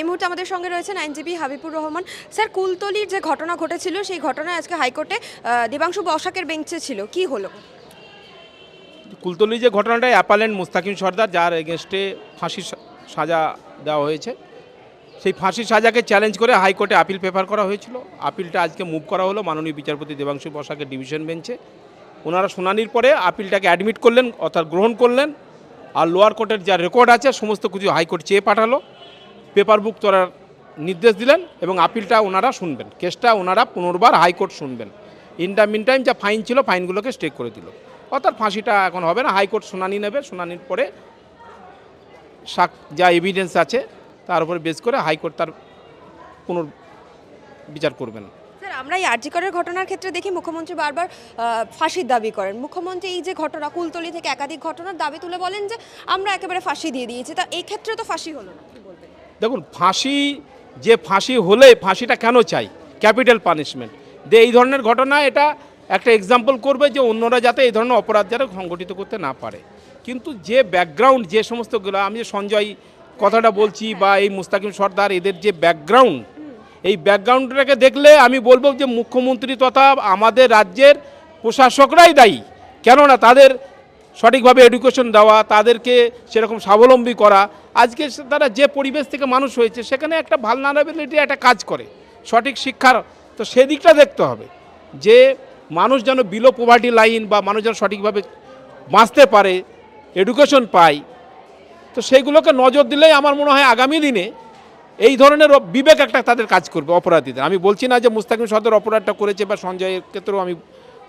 এই মুহূর্তে আমাদের সঙ্গে রয়েছেন আইনজীবী হাবিবুর রহমান। স্যার, কুলতলির যে ঘটনা ঘটেছিল, সেই ঘটনায় আজকে হাইকোর্টে দেবাংশু বসাকের বেঞ্চে ছিল। কি হলো? কুলতলি যে ঘটনাটা অ্যাপালেন্ট মুস্তাকিম সর্দার, যার এগেনস্টে ফাঁসির সাজা দেওয়া হয়েছে, সেই ফাঁসির সাজাকে চ্যালেঞ্জ করে হাইকোর্টে আপিল পেপার করা হয়েছিল। আপিলটা আজকে মুভ করা হলো মাননীয় বিচারপতি দেবাংশু বসাকের ডিভিশন বেঞ্চে ওনারা শুনানির পরে আপিলটাকে অ্যাডমিট করলেন, অর্থাৎ গ্রহণ করলেন। আর লোয়ার কোর্টের যা রেকর্ড আছে, সমস্ত কিছু হাইকোর্ট চেয়ে পাঠালো। পেপার বুক করার নির্দেশ দিলেন এবং আপিলটা ওনারা শুনবেন। কেসটা ওনারা পুনর্বার হাইকোর্ট শুনবেন। ইন মিন টাইম যা ফাইন ছিল, ফাইনগুলোকে স্টে করে দিল। অর্থাৎ ফাঁসিটা এখন হবে না, হাইকোর্ট শুনানি নেবে, শুনানির পরে সাক যা এভিডেন্স আছে, তার উপরে বেস করে হাইকোর্ট তার পুনর বিচার করবেন। স্যার, আমরা এই আরজিকরের ঘটনার ক্ষেত্রে দেখি মুখ্যমন্ত্রী বারবার ফাঁসির দাবি করেন। মুখ্যমন্ত্রী এই যে ঘটনা, কুলতলি থেকে একাধিক ঘটনার দাবি তুলে বলেন যে আমরা একেবারে ফাঁসি দিয়ে দিয়েছি। তা এই ক্ষেত্রে তো ফাঁসি হলো না, কি বলবেন? দেখুন, ফাঁসি, যে ফাঁসি হলে ফাঁসিটা কেন চাই? Capital punishment. যে এই ধরনের ঘটনা, এটা একটা এক্সাম্পল করবে যে অন্যরা যাতে এই ধরনের অপরাধ যাতে সংগঠিত করতে না পারে। কিন্তু যে ব্যাকগ্রাউন্ড যে সমস্তগুলো আমি যে সঞ্জয় কথাটা বলছি বা এই মুস্তাকিম সর্দার, এদের যে ব্যাকগ্রাউন্ড এই ব্যাকগ্রাউন্ডটাকে দেখলে আমি বলব যে মুখ্যমন্ত্রী তথা আমাদের রাজ্যের প্রশাসকরাই দায়ী। কেননা তাদের সঠিকভাবে এডুকেশন দেওয়া, তাদেরকে সেরকম স্বাবলম্বী করা। আজকে তারা যে পরিবেশ থেকে মানুষ হয়েছে, সেখানে একটা ভালনারেবিলিটি একটা কাজ করে। সঠিক শিক্ষার, তো সেদিকটা দেখতে হবে। যে মানুষ যেন বিলো পোভার্টি লাইন বা মানুষ যেন সঠিকভাবে বাঁচতে পারে এডুকেশন পায়, তো সেইগুলোকে নজর দিলেই আমার মনে হয় আগামী দিনে এই ধরনের বিবেক একটা তাদের কাজ করবে অপরাধীদের। আমি বলছি না যে মুস্তাকিম সদর অপরাধটা করেছে বা সঞ্জয়ের ক্ষেত্রেও আমি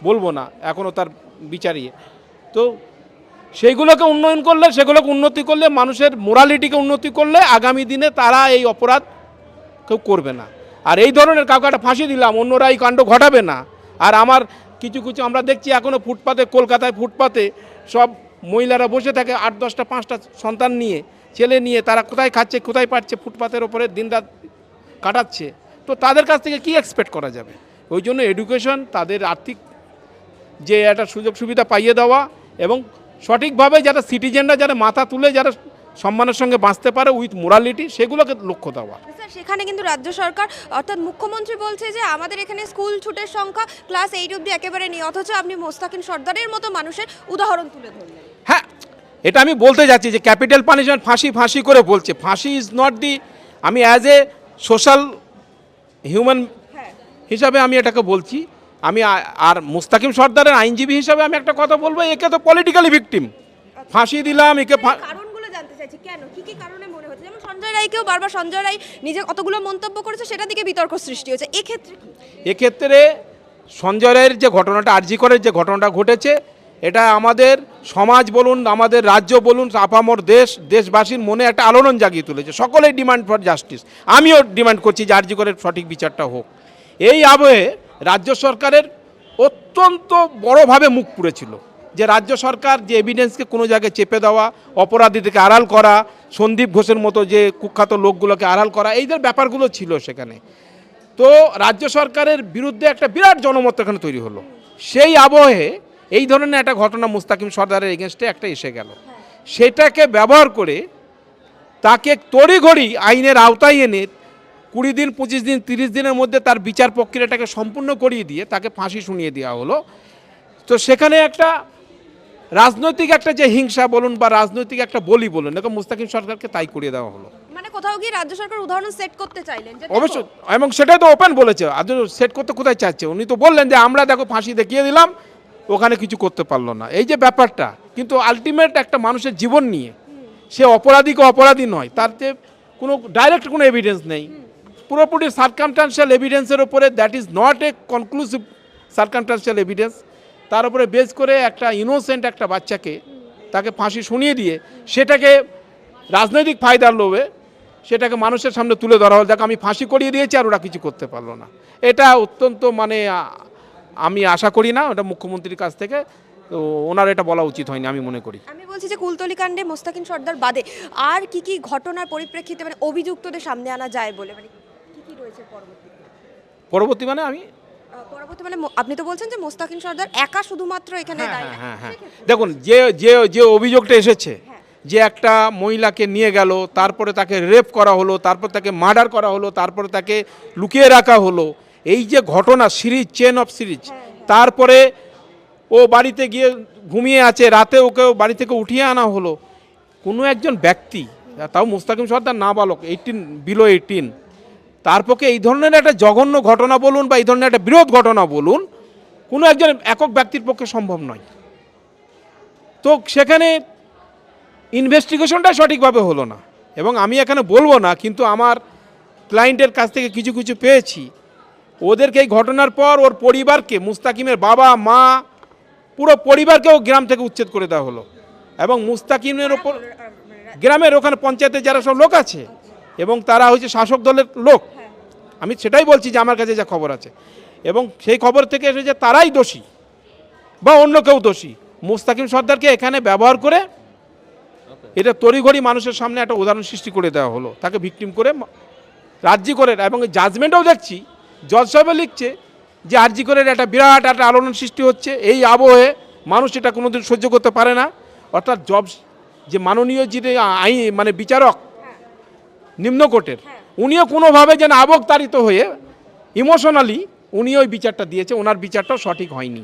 বলব না এখনও তার বিচারিয়ে। তো সেইগুলোকে উন্নয়ন করলে, সেগুলোকে উন্নতি করলে, মানুষের মোরালিটিকে উন্নতি করলে আগামী দিনে তারা এই অপরাধ কেউ করবে না। আর এই ধরনের কাউকে একটা ফাঁসি দিলাম, অন্যরা এই কাণ্ড ঘটাবে না। আর আমার কিছু কিছু আমরা দেখছি এখনও ফুটপাতে, কলকাতায় ফুটপাতে সব মহিলারা বসে থাকে আট, দশটা, পাঁচটা সন্তান নিয়ে, ছেলে নিয়ে, তারা কোথায় খাচ্ছে, কোথায় পাচ্ছে ফুটপাতের ওপরে দিনরাত কাটাচ্ছে। তো তাদের কাছ থেকে কি এক্সপেক্ট করা যাবে? ওই জন্য এডুকেশন তাদের আর্থিক যে একটা সুযোগ সুবিধা পাইয়ে দেওয়া এবং সঠিকভাবে যারা সিটিজেনরা যারা মাথা তুলে যারা সম্মানের সঙ্গে বাঁচতে পারে উইথ মোরালিটি সেগুলোকে লক্ষ্য দেওয়া। সেখানে কিন্তু রাজ্য সরকার অর্থাৎ মুখ্যমন্ত্রী বলছে যে আমাদের এখানে স্কুল ছুটের সংখ্যা ক্লাস এইট অব্দি একেবারে নেই অথচ আপনি মোস্তাকিন সর্দারের মতো মানুষের উদাহরণ তুলে ধরলেন। হ্যাঁ এটা আমি বলতে যাচ্ছি যে ক্যাপিটাল পানিশমেন্ট ফাঁসি ফাঁসি করে বলছে। ফাঁসি ইজ নট দি আমি অ্যাজ এ সোশ্যাল হিউম্যান হিসাবে আমি এটাকে বলছি। আমি আর মুস্তাকিম সর্দারের আইনজীবী হিসাবে আমি একটা কথা বলব একে তো পলিটিক্যালি ভিকটিম ফাঁসি দিলাম একে ফা- কারণগুলো জানতে চাইছি কেন? কি কি কারণে মনে হচ্ছে? যেমন সঞ্জয় রায়কেও বারবার সঞ্জয় রায় নিজে কতগুলো মন্তব্য করেছে সেটা দিকে বিতর্ক সৃষ্টি হয়েছে। এক্ষেত্রে এক্ষেত্রে সঞ্জয় রায়ের যে ঘটনাটা আরজি করের যে ঘটনাটা ঘটেছে এটা আমাদের সমাজ বলুন আমাদের রাজ্য বলুন আপামর দেশ দেশবাসীর মনে একটা আলোড়ন জাগিয়ে তুলেছে। সকলেই ডিমান্ড ফর জাস্টিস আমিও ডিমান্ড করছি যে আর্জি করের সঠিক বিচারটা হোক। এই আবহে রাজ্য সরকারের অত্যন্ত বড়ভাবে মুখ পুড়েছিল। যে রাজ্য সরকার যে এভিডেন্সকে কোনো জায়গায় চেপে দেওয়া, অপরাধীদেরকে আড়াল করা, সন্দীপ ঘোষের মতো যে কুখ্যাত লোকগুলোকে আড়াল করা এই ব্যাপারগুলো ছিল সেখানে। তো রাজ্য সরকারের বিরুদ্ধে একটা বিরাট জনমত এখানে তৈরি হলো। সেই আবহে এই ধরনের একটা ঘটনা মুস্তাকিম সর্দারের এগেনস্টে একটা এসে গেল। সেটাকে ব্যবহার করে তাকে তড়িঘড়ি আইনের আওতায় এনে কুড়ি দিন পঁচিশ দিন তিরিশ দিনের মধ্যে তার বিচার প্রক্রিয়াটাকে সম্পূর্ণ করিয়ে দিয়ে তাকে ফাঁসি শুনিয়ে দেওয়া হলো। তো সেখানে একটা রাজনৈতিক একটা যে হিংসা বলুন বা রাজনৈতিক একটা বলি বলুন দেখো মুস্তাকিম সরকারকে তাই করিয়ে দেওয়া হলো। মানে কোথাও গিয়ে রাজ্য সরকার উদাহরণ সেট করতে চাইলেন? অবশ্যই এবং সেটাই তো ওপেন বলেছে। আদৌ সেট করতে কোথায় চাচ্ছে উনি তো বললেন যে আমরা দেখো ফাঁসি দেখিয়ে দিলাম ওখানে কিছু করতে পারল না। এই যে ব্যাপারটা কিন্তু আলটিমেট একটা মানুষের জীবন নিয়ে সে অপরাধীকে অপরাধী নয় তার যে কোনো ডাইরেক্ট কোনো এভিডেন্স নেই। পুরোপুরি সার্কামটান্সিয়াল এভিডেন্সের উপরে that is not a conclusive circumstantial evidence তার উপরে বেস করে একটা ইনোসেন্ট একটা বাচ্চাকে তাকে ফাঁসি শুনিয়ে দিয়ে, সেটাকে রাজনৈতিক ফায়দার লোভে, সেটাকে মানুষের সামনে তুলে ধরা হল। যাকে, আমি ফাঁসি করিয়ে দিয়েছি আর ওরা কিছু করতে পারল না। এটা অত্যন্ত মানে আমি আশা করি না, ওটা মুখ্যমন্ত্রীর কাছ থেকে, তো ওনার এটা বলা উচিত হয়নি, আমি মনে করি। আমি বলছি যে কুলতলি কাণ্ডে মোস্তাকিন সর্দার বাদে, আর কি কি ঘটনার পরিপ্রেক্ষিতে মানে অভিযুক্তদের সামনে আনা যায় বলে মানে কি পরবর্তীতে? পরবর্তী মানে আমি পরবর্তী মানে আপনি তো বলছেন যে মোস্তাকিন সর্দার একা শুধুমাত্র এখানে হ্যাঁ হ্যাঁ হ্যাঁ হ্যাঁ। দেখুন যে যে যে অভিযোগটা এসেছে যে একটা মহিলাকে নিয়ে গেল তারপরে তাকে রেপ করা হলো তারপর তাকে মার্ডার করা হলো তারপরে তাকে লুকিয়ে রাখা হলো এই যে ঘটনা সিরিজ চেন অফ সিরিজ তারপরে ও বাড়িতে গিয়ে ঘুমিয়ে আছে রাতে ওকে বাড়ি থেকে উঠিয়ে আনা হলো। কোনো একজন ব্যক্তি তাও মুস্তাকিম সর্দার না বালক এইটিন বিলো এইটিন তার পক্ষে এই ধরনের একটা জঘন্য ঘটনা বলুন বা এই ধরনের একটা বিরোধ ঘটনা বলুন কোনো একজন একক ব্যক্তির পক্ষে সম্ভব নয়। তো সেখানে ইনভেস্টিগেশনটা সঠিকভাবে হলো না এবং আমি এখানে বলব না কিন্তু আমার ক্লায়েন্টের কাছ থেকে কিছু কিছু পেয়েছি। ওদেরকে এই ঘটনার পর ওর পরিবারকে মুস্তাকিমের বাবা মা পুরো পরিবারকেও গ্রাম থেকে উচ্ছেদ করে দেওয়া হলো। এবং মুস্তাকিমের ওপর গ্রামের ওখানে পঞ্চায়েতে যারা সব লোক আছে এবং তারা হচ্ছে শাসক দলের লোক। আমি সেটাই বলছি যে আমার কাছে যা খবর আছে। এবং সেই খবর থেকে এসেছে তারাই দোষী বা অন্য কেউ দোষী। মুস্তাকিম সর্দারকে এখানে ব্যবহার করে এটা তড়িঘড়ি মানুষের সামনে একটা উদাহরণ সৃষ্টি করে দেওয়া হলো। তাকে ভিকটিম করে রাজ্যি করে এবং জাজমেন্টও দেখছি জজ সাহেবও লিখছে যে আরজি করে একটা বিরাট একটা আলোড়ন সৃষ্টি হচ্ছে। এই আবহে মানুষ এটা কোনোদিন সহ্য করতে পারে না। অর্থাৎ জব যে মাননীয় যে আইন মানে বিচারক নিম্ন কোর্টের উনিও কোনোভাবে যেন আবগতাড়িত হয়ে ইমোশনালি উনি ওই বিচারটা দিয়েছে, ওনার বিচারটাও সঠিক হয়নি।